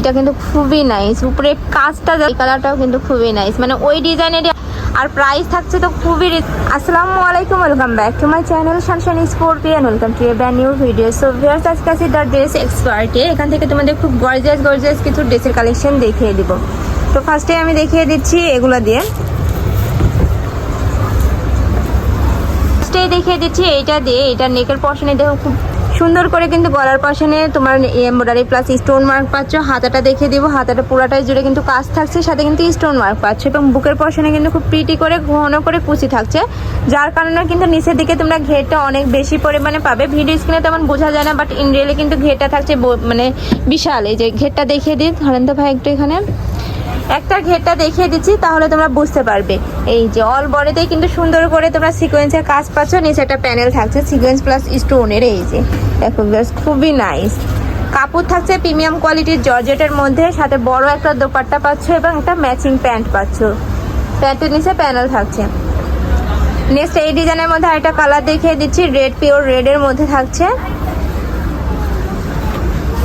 এটা কিন্তু খুবই নাইস উপরে কাজটা এই কালারটাও কিন্তু খুবই নাইস মানে ওই ডিজাইনের আর প্রাইস থাকছে তো খুবই আসসালামু আলাইকুম welcome back to my channel সানশান Scorpion welcome to a brand new video so viewers আজকে আছি দ্য ড্রেস এক্সপার্টে এখান থেকে তোমাদের খুব গর্জিয়াস গর্জিয়াস কিছু ড্রেসের কালেকশন দেখিয়ে দিব। তো ফার্স্টে আমি দেখিয়ে দিচ্ছি এগুলো দিয়ে। ফার্স্টেই দেখিয়ে দিচ্ছি এইটা দিয়ে। এটা নেকের পশনে দেখো খুব সুন্দর করে কিন্তু গলার পশনে তোমার এমব্রয়ডারি প্লাস স্টোন মার্ক পাচ্ছ। হাতাটা দেখিয়ে দিব, হাতাটা পুরাটাই জুড়ে কিন্তু কাজ থাকছে, সাথে কিন্তু স্টোন মার্ক পাচ্ছ এবং বুকের পশনে কিন্তু খুব প্রিটি করে, ঘন করে কুচি থাকছে। যার কারণে কিন্তু নিচের দিকে তোমরা ঘেরটা অনেক বেশি পরিমাণে পাবে। ভিডিও স্ক্রিনে তেমন বোঝা যায় না বাট ইন রিয়েলি কিন্তু ঘেরটা থাকছে মানে বিশাল। এই যে ঘেরটা দেখিয়ে দিই, ধরেন তো ভাই একটু এখানে। একটা ঘেরটা দেখিয়ে দিচ্ছি, তাহলে তোমরা বুঝতে পারবে। এই যে অল বডিতেই কিন্তু সুন্দর করে তোমরা সিকোয়েন্সের কাজ পাচ্ছ, নিচে একটা প্যানেল থাকছে সিকোয়েন্স প্লাস স্টোনের এই যে। দেখো খুবই নাইস কাপড় থাকছে প্রিমিয়াম কোয়ালিটির জর্জেটের মধ্যে, সাথে বড় একটা দোপাট্টা পাচ্ছ এবং একটা ম্যাচিং প্যান্ট পাচ্ছ। প্যান্টের নিচে প্যানেল থাকছে। নেক্সট এই ডিজাইনের মধ্যে আরেকটা কালার দেখিয়ে দিচ্ছি রেড পিওর রেডের মধ্যে থাকছে।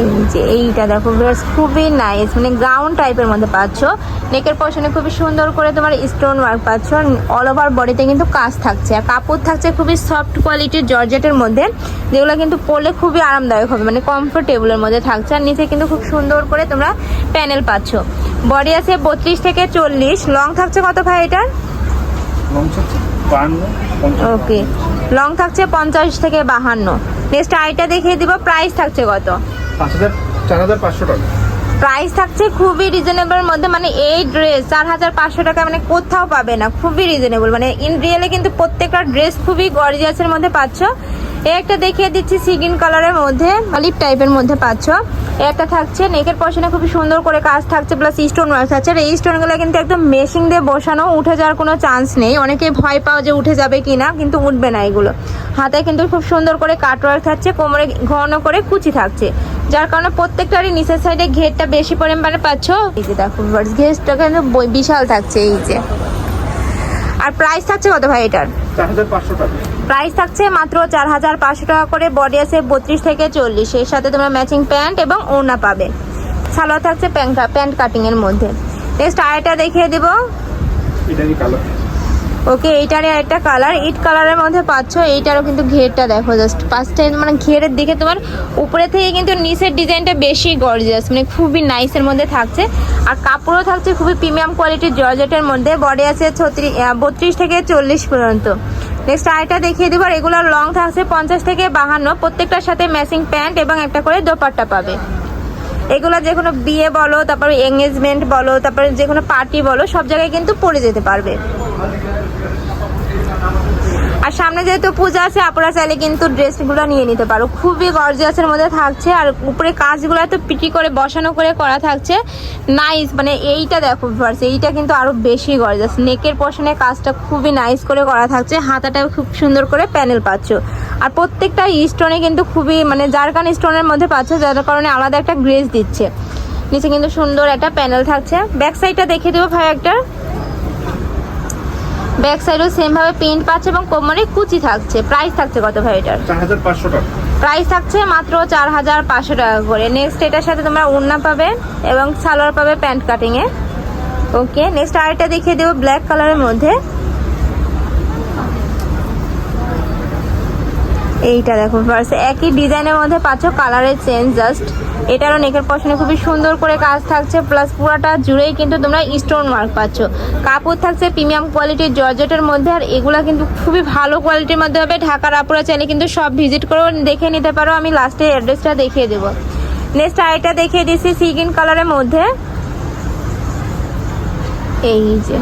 এই যে এইটা দেখো বেশ খুবই নাইস মানে গাউন টাইপের মধ্যে পাচ্ছ। নেকের পশনে খুবই সুন্দর করে তোমার স্টোন ওয়ার্ক পাচ্ছ। অল ওভার বডিতে কিন্তু কাজ থাকছে। আর কাপড় থাকছে খুবই সফট কোয়ালিটির জর্জেটের মধ্যে। যেগুলো কিন্তু পরলে খুবই আরামদায়ক হবে মানে কমফোর্টেবলের মধ্যে থাকছে। আর নিচে কিন্তু খুব সুন্দর করে তোমরা প্যানেল পাচ্ছ। বডি আছে বত্রিশ থেকে চল্লিশ। লং থাকছে কত ভাই এটার? ওকে লং থাকছে পঞ্চাশ থেকে বাহান্ন। নেক্সট আইটা দেখিয়ে দিব প্রাইস থাকছে কত? পাঁচ চার হাজার পাঁচশো টাকা। প্রাইস থাকছে খুবই রিজনেবল মধ্যে মানে এই ড্রেস চার হাজার পাঁচশো টাকা মানে কোথাও পাবে না, খুবই রিজনেবল মানে ইন রিয়েলে কিন্তু প্রত্যেকটা ড্রেস খুবই গর্জিয়াসের মধ্যে পাচ্ছ। এই একটা দেখিয়ে দিচ্ছি সিগিন কালারের মধ্যে অলিভ টাইপের মধ্যে পাচ্ছ। একটা থাকছে, নেকের পশনে খুবই সুন্দর করে কাজ থাকছে প্লাস স্টোন ওয়ার্ক থাকছে আর এই স্টোনগুলো কিন্তু একদম মেশিং দিয়ে বসানো, উঠে যাওয়ার কোনো চান্স নেই। অনেকে ভয় পাও যে উঠে যাবে কিনা, কিন্তু উঠবে না এগুলো। হাতে কিন্তু খুব সুন্দর করে কাট ওয়ার্ক থাকছে, কোমরে ঘন করে কুচি থাকছে। যার কারণে প্রত্যেকটারই নিচের সাইডে ঘেরটা বেশি পরিমাণে পাচ্ছ। এই যে দেখো ঘেরটা কিন্তু বিশাল থাকছে, এই যে। আর প্রাইস থাকছে কত ভাই এটার? প্রাইস থাকছে মাত্র চার হাজার পাঁচশো টাকা করে। বডি আছে বত্রিশ থেকে চল্লিশ। এর সাথে তোমরা ম্যাচিং প্যান্ট এবং ওড়না পাবে। সালোয়ার থাকছে প্যান্ট প্যান্ট কাটিং এর মধ্যে। নেক্সট আরেকটা দেখিয়ে দেবো। এটারই কালার ওকে, এইটারই একটা কালার ইট কালারের মধ্যে পাচ্ছ, এইটারও কিন্তু ঘেরটা দেখো জাস্ট পাঁচটা মানে ঘেরের দিকে তোমার উপরে থেকে কিন্তু নিচের ডিজাইনটা বেশি গর্জিয়াস মানে খুবই নাইসের মধ্যে থাকছে। আর কাপড়ও থাকছে খুবই প্রিমিয়াম কোয়ালিটির জর্জেটের মধ্যে বডি আছে ছত্রিশ বত্রিশ থেকে চল্লিশ পর্যন্ত। নেক্সট আরেকটা দেখিয়ে দিব রেগুলার লং থাকছে পঞ্চাশ থেকে বাহান্ন, প্রত্যেকটার সাথে ম্যাচিং প্যান্ট এবং একটা করে দোপাট্টা পাবে। এগুলো যে কোনো বিয়ে বলো, তারপরে এঙ্গেজমেন্ট বলো, তারপরে যে কোনো পার্টি বলো, সব জায়গায় কিন্তু পরে যেতে পারবে। আর সামনে যেহেতু পূজা আছে আপনারা চাইলে কিন্তু ড্রেসগুলো নিয়ে নিতে পারো। খুবই গর্জিয়াসের মধ্যে থাকছে, আর উপরে কাজগুলো এত পিটি করে বসানো করে করা থাকছে। নাইস মানে এইটা দেখো ভিউয়ার্স এইটা কিন্তু আরও বেশি গর্জিয়াস নেকের পশনে কাজটা খুবই নাইস করে করা থাকছে। হাতাটাও খুব সুন্দর করে প্যানেল পাচ্ছ। আর প্রত্যেকটা স্টোনে কিন্তু খুবই মানে জারকান স্টোনের মধ্যে পাচ্ছ যার কারণে আলাদা একটা গ্রেস দিচ্ছে। নিচে কিন্তু সুন্দর একটা প্যানেল থাকছে। ব্যাক সাইডটা দেখিয়ে দেবো ভাই একটা। ব্যাক সাইডও সেম ভাবে প্রিন্ট পাচ্ছে এবং কোমরে কুচি থাকছে। প্রাইস থাকছে কত ভাই এটার? প্রাইস থাকছে মাত্র চার হাজার পাঁচশো টাকা করে। নেক্সট এটার সাথে তোমরা ওড়না পাবে এবং সালোয়ার পাবে প্যান্ট কাটিং এ ওকে নেক্সট আরেকটা দেখিয়ে দেবো ব্ল্যাক কালারের মধ্যে। এইটা দেখো ফার্স্ট একই ডিজাইনের মধ্যে পাচ্ছ কালারের চেঞ্জ জাস্ট এটারও নেকের পশনে খুবই সুন্দর করে কাজ থাকছে প্লাস পুরাটা জুড়েই কিন্তু তোমরা স্টোন মার্ক পাচ্ছ। কাপড় থাকছে প্রিমিয়াম কোয়ালিটির জর্জেটের মধ্যে, আর এগুলা কিন্তু খুবই ভালো কোয়ালিটির মধ্যে হবে। ঢাকার আপুরা চাইলে কিন্তু সব ভিজিট করেও দেখে নিতে পারো। আমি লাস্টে অ্যাড্রেসটা দেখিয়ে দেবো। নেক্সট আরেকটা দেখিয়ে দিচ্ছি সিগিন কালারের মধ্যে। এই যে।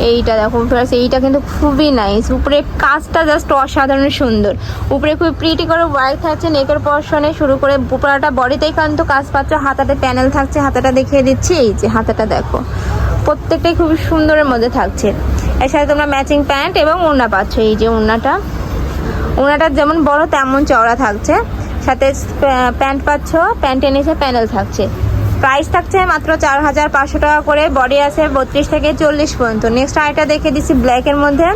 এইটা দেখো ফ্রেন্ডস এইটা কিন্তু খুবই নাইস উপরে কাজটা জাস্ট অসাধারণ সুন্দর। উপরে খুব প্রিটি করে ওয়ার্ক থাকছে নেকের পশনে শুরু করে পুরাটা বডিতেই কিন্তু কাজ পাচ্ছ। হাতাতে প্যানেল থাকছে, হাতাটা দেখিয়ে দিচ্ছি। এই যে হাতাটা দেখো। প্রত্যেকটাই খুবই সুন্দরের মধ্যে থাকছে। এর সাথে তোমরা ম্যাচিং প্যান্ট এবং ওড়না পাচ্ছ। এই যে ওড়নাটা। ওড়নাটা যেমন বড়, তেমন চওড়া থাকছে। সাথে প্যান্ট পাচ্ছ। প্যান্টের নিচে প্যানেল থাকছে। প্রাইস থাকছে মাত্র চার হাজার পাঁচশো টাকা করে। বডি আছে বত্রিশ থেকে চল্লিশ পর্যন্ত। নেক্সট আইটা দেখে দিচ্ছি ব্ল্যাকের মধ্যে।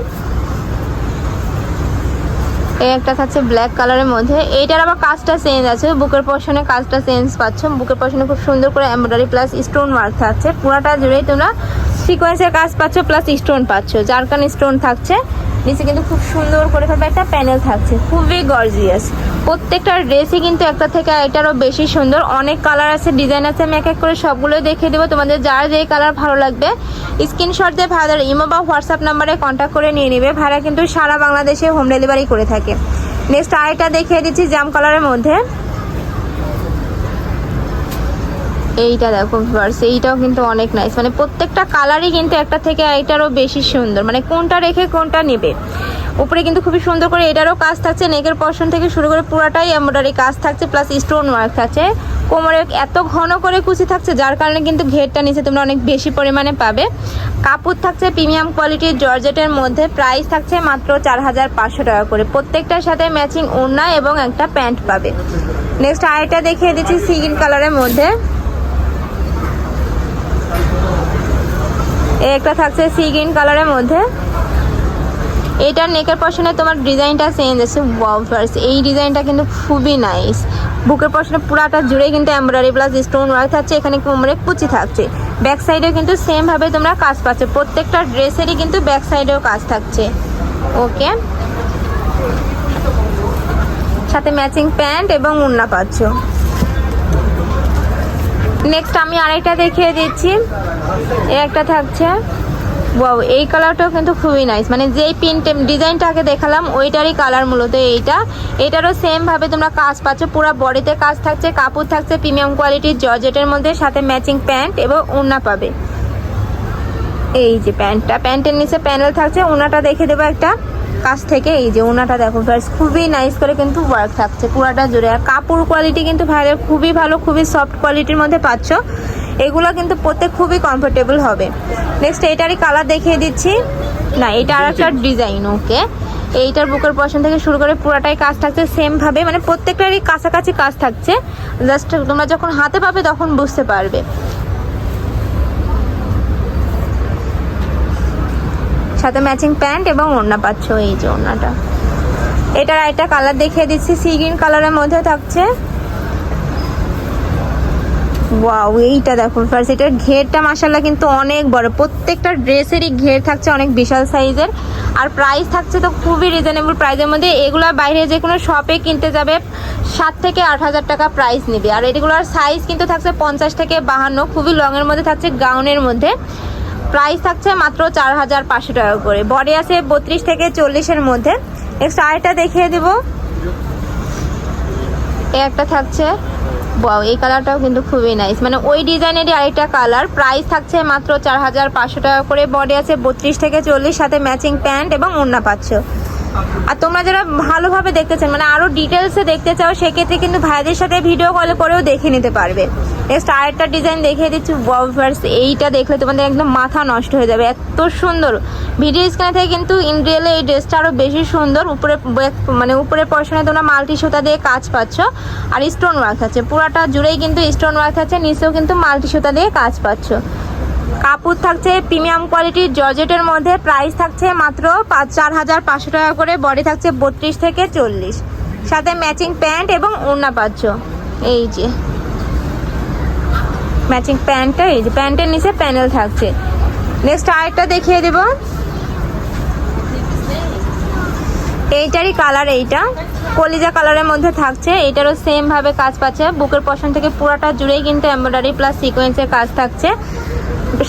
এই একটা থাকছে ব্ল্যাক কালারের মধ্যে। এইটার আবার কাজটা চেঞ্জ আছে। বুকের পশনে কাজটা চেঞ্জ পাচ্ছ। বুকের পশনে খুব সুন্দর করে এমব্রয়ডারি প্লাস স্টোন ওয়ার্ক থাকছে। পুরাটা জুড়েই তোমরা সিকোয়েন্সের কাজ পাচ্ছ প্লাস স্টোন পাচ্ছ। যার কারণে স্টোন থাকছে। নিচে কিন্তু খুব সুন্দর করে ভাবে একটা প্যানেল থাকছে। খুবই গর্জিয়াস প্রত্যেকটা ড্রেসই কিন্তু একটা থেকে এটারও বেশি সুন্দর। অনেক কালার আছে ডিজাইন আছে, আমি এক এক করে সবগুলো দেখিয়ে দেবো। তোমাদের যার যেই কালার ভালো লাগবে স্ক্রিনশট দিয়ে ভাইদের ইমো বা হোয়াটসঅ্যাপ নাম্বারে কন্ট্যাক্ট করে নিয়ে নেবে। ভাড়া কিন্তু সারা বাংলাদেশে হোম ডেলিভারি করে থাকে। নেক্সট আরেকটা দেখিয়ে দিচ্ছি জাম কালারের মধ্যে। এইটা দেখো ভিউয়ার্স এইটাও কিন্তু অনেক নাইস মানে প্রত্যেকটা কালারই কিন্তু একটা থেকে এটারও বেশি সুন্দর। মানে কোনটা রেখে কোনটা নেবে। উপরে কিন্তু খুবই সুন্দর করে এটারও কাজ থাকছে নেকের পশন থেকে শুরু করে পুরাটাই এমব্রয়ডারি কাজ থাকছে প্লাস স্টোন ওয়ার্ক থাকছে। কোমরে এত ঘন করে কুচি থাকছে, যার কারণে কিন্তু ঘেরটা নিচে তোমরা অনেক বেশি পরিমাণে পাবে। কাপড় থাকছে প্রিমিয়াম কোয়ালিটির জর্জেটের মধ্যে প্রাইস থাকছে মাত্র চার হাজার পাঁচশো টাকা করে। প্রত্যেকটার সাথে ম্যাচিং ওড়না এবং একটা প্যান্ট পাবে। নেক্সট আরেকটা দেখিয়ে দিচ্ছি সিগিন কালারের মধ্যে। একটা থাকছে সি গ্রিন কালারের মধ্যে। এইটার নেকের পশনে তোমার ডিজাইনটা চেঞ্জ আছে। ওয়াউফার্স এই ডিজাইনটা কিন্তু খুবই নাইস বুকের পশনে পুরাটা জুড়ে কিন্তু এমব্রয়ডারি প্লাস স্টোন ওয়ার্ক থাকছে। এখানে কোমরে কুচি থাকছে। ব্যাক সাইডেও কিন্তু সেমভাবে তোমরা কাজ পাচ্ছ। প্রত্যেকটা ড্রেসেরই কিন্তু ব্যাক সাইডেও কাজ থাকছে। ওকে সাথে ম্যাচিং প্যান্ট এবং উন্না পাচ্ছ। নেক্সট আমি আরেকটা দেখিয়ে দিচ্ছি। এ একটা থাকছে। ওয়াও এই কালারটাও কিন্তু খুবই নাইস মানে যেই প্রিন্ট ডিজাইনটাকে দেখালাম, ওইটারই কালার মূলত এইটা। এটারও সেম ভাবে তোমরা কাজ পাচ্ছ। পুরো বডিতে কাজ থাকছে, কাপড় থাকছে প্রিমিয়াম কোয়ালিটির জর্জেটের মধ্যে, সাথে ম্যাচিং প্যান্ট এবং ওড়না পাবে। এই যে প্যান্টটা প্যান্টের নিচে প্যানেল থাকছে ওনাটা দেখে দেবো একটা কাছ থেকে। এই যে ওনাটা দেখো ফার্স্ট খুবই নাইস করে কিন্তু ওয়ার্ক থাকছে পুরাটা জুড়ে। আর কাপড় কোয়ালিটি কিন্তু ভাইদের খুবই ভালো, খুবই সফট কোয়ালিটির মধ্যে পাচ্ছ। এগুলো কিন্তু পরতে খুবই কমফোর্টেবল হবে। নেক্সট এইটারই কালার দেখিয়ে দিচ্ছি। না এটা আর একটা ডিজাইন ওকে এইটার বুকের পশন থেকে শুরু করে পুরাটাই কাজ থাকছে সেম ভাবে মানে প্রত্যেকটারই কাছাকাছি কাজ থাকছে। জাস্ট তোমরা যখন হাতে পাবে তখন বুঝতে পারবে। সাথে ম্যাচিং প্যান্ট এবং ওড়না পাচ্ছ এই যে ওড়নাটা। এটার একটা কালার দেখিয়ে দিচ্ছি। সি গ্রিন কালারের মধ্যে থাকছে। ওয়াও এইটা দেখো ফার্স্ট এটার ঘেরটা মাসাল্লাহ কিন্তু অনেক বড়। প্রত্যেকটা ড্রেসেরই ঘের থাকছে অনেক বিশাল সাইজের। আর প্রাইস থাকছে তো খুবই রিজনেবল প্রাইসের মধ্যে। এগুলো বাইরে যে কোনো শপে কিনতে যাবে, সাত থেকে আট হাজার টাকা প্রাইস নেবে। আর এগুলোর সাইজ কিন্তু থাকছে পঞ্চাশ থেকে বাহান্ন, খুবই লংয়ের মধ্যে থাকছে গাউনের মধ্যে। প্রাইস থাকছে মাত্র চার হাজার পাঁচশো টাকা করে। বডি আছে বত্রিশ থেকে চল্লিশের মধ্যে। নেক্সট আরেকটা দেখিয়ে দেব। এই একটা থাকছে বাও এই কালারটাও কিন্তু খুবই নাইস মানে ওই ডিজাইনেরই আরেকটা কালার প্রাইস থাকছে মাত্র চার হাজার পাঁচশো টাকা করে। বডি আছে বত্রিশ থেকে চল্লিশ, সাথে ম্যাচিং প্যান্ট এবং ওড়না পাচ্ছ আর তোমরা যারা ভালোভাবে দেখতে চান মানে আরও ডিটেলসে দেখতে চাও, সেক্ষেত্রে কিন্তু ভাইদের সাথে ভিডিও কল করেও দেখে নিতে পারবে। নেক্সট আরেকটা ডিজাইন দেখিয়ে দিচ্ছি ওয়াভার্স এইটা দেখলে তোমাদের একদম মাথা নষ্ট হয়ে যাবে, এত সুন্দর। ভিডিও স্ক্রিনে থেকে কিন্তু ইন রিয়েলে এই ড্রেসটা আরও বেশি সুন্দর, উপরে মানে উপরে পশনে তোমরা মাল্টি সুতা দিয়ে কাজ পাচ্ছ, আর স্টোন ওয়ার্ক আছে। পুরাটা জুড়েই কিন্তু স্টোন ওয়ার্ক আছে, নিচেও কিন্তু মাল্টি সুতা দিয়ে কাজ পাচ্ছ। কাপড় থাকছে প্রিমিয়াম কোয়ালিটির জর্জেটের মধ্যে প্রাইস থাকছে মাত্র পাঁচ, চার হাজার পাঁচশো টাকা করে। বডি থাকছে বত্রিশ থেকে চল্লিশ। সাথে ম্যাচিং প্যান্ট এবং ওড়না পাচ্ছ। এই যে। ম্যাচিং প্যান্টটা, এই যে প্যান্টের নিচে প্যানেল থাকছে। নেক্সট আরেকটা দেখিয়ে দেব। এইটারই কালার এইটা। কলিজা কালারের মধ্যে থাকছে। এইটারও সেম ভাবে কাজ পাচ্ছে। বুকের পশন থেকে পুরাটা জুড়েই কিন্তু এমব্রয়ডারি প্লাস সিকোয়েন্সের কাজ থাকছে।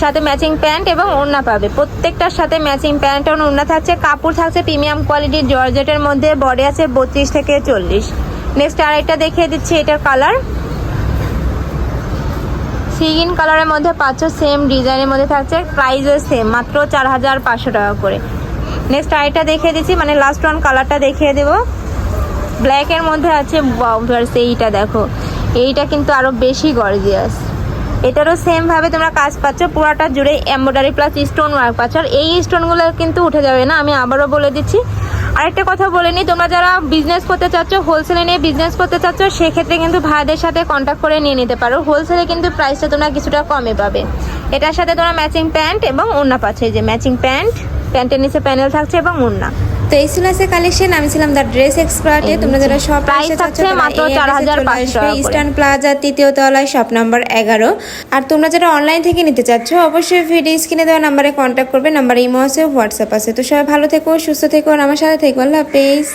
সাথে ম্যাচিং প্যান্ট এবং ওড়না পাবে। প্রত্যেকটার সাথে ম্যাচিং প্যান্ট এবং ওড়না থাকছে, কাপড় থাকছে প্রিমিয়াম কোয়ালিটির জর্জেটের মধ্যে বডি আছে বত্রিশ থেকে চল্লিশ। নেক্সট আরেকটা দেখিয়ে দিচ্ছি, এটার কালার সিগিন কালারের মধ্যে পাচ্ছ সেম ডিজাইনের মধ্যে থাকছে প্রাইসও সেম মাত্র চার হাজার পাঁচশো টাকা করে। নেক্সট আরেকটা দেখিয়ে দিচ্ছি মানে লাস্ট ওয়ান কালারটা দেখিয়ে দেবো। ব্ল্যাকের মধ্যে আছে এইটা দেখো। এইটা কিন্তু আরও বেশি গর্জিয়াস এটারও সেম ভাবে তোমরা কাজ পাচ্ছ, পুরাটা জুড়ে এমব্রয়ডারি প্লাস স্টোন ওয়ার্ক পাচ্ছ। আর এই স্টোনগুলো কিন্তু উঠে যাবে না, আমি আবারও বলে দিচ্ছি। আরেকটা কথা বলে নিই তোমরা যারা বিজনেস করতে চাচ্ছ হোলসেলে নিয়ে বিজনেস করতে চাচ্ছ, সেক্ষেত্রে কিন্তু ভাইদের সাথে কন্ট্যাক্ট করে নিয়ে নিতে পারো। হোলসেলে কিন্তু প্রাইসটা তোমরা কিছুটা কমে পাবে। এটার সাথে তোমরা ম্যাচিং প্যান্ট এবং ওড়না পাচ্ছ, এই যে ম্যাচিং প্যান্ট প্যান্টের নিচে প্যানেল থাকছে এবং ওড়না। তো এই ছিল আছে কালেকশন আমি ছিলাম দ্য ড্রেস এক্সপার্টে তোমরা যারা সব প্রাইস থাকছে মাত্র 4,500 ইস্টার্ন প্লাজা তৃতীয় তলায় শপ নাম্বার এগারো। আর তোমরা যারা অনলাইন থেকে নিতে চাচ্ছ অবশ্যই ভিডিও স্ক্রিনে দেওয়া নাম্বারে কন্ট্যাক্ট করবে নাম্বার ইমো আছে হোয়াটসঅ্যাপ আছে। তো সবাই ভালো থেকো সুস্থ থেকো আর আমার সাথে থেকো। আল্লাহ হাফেজ।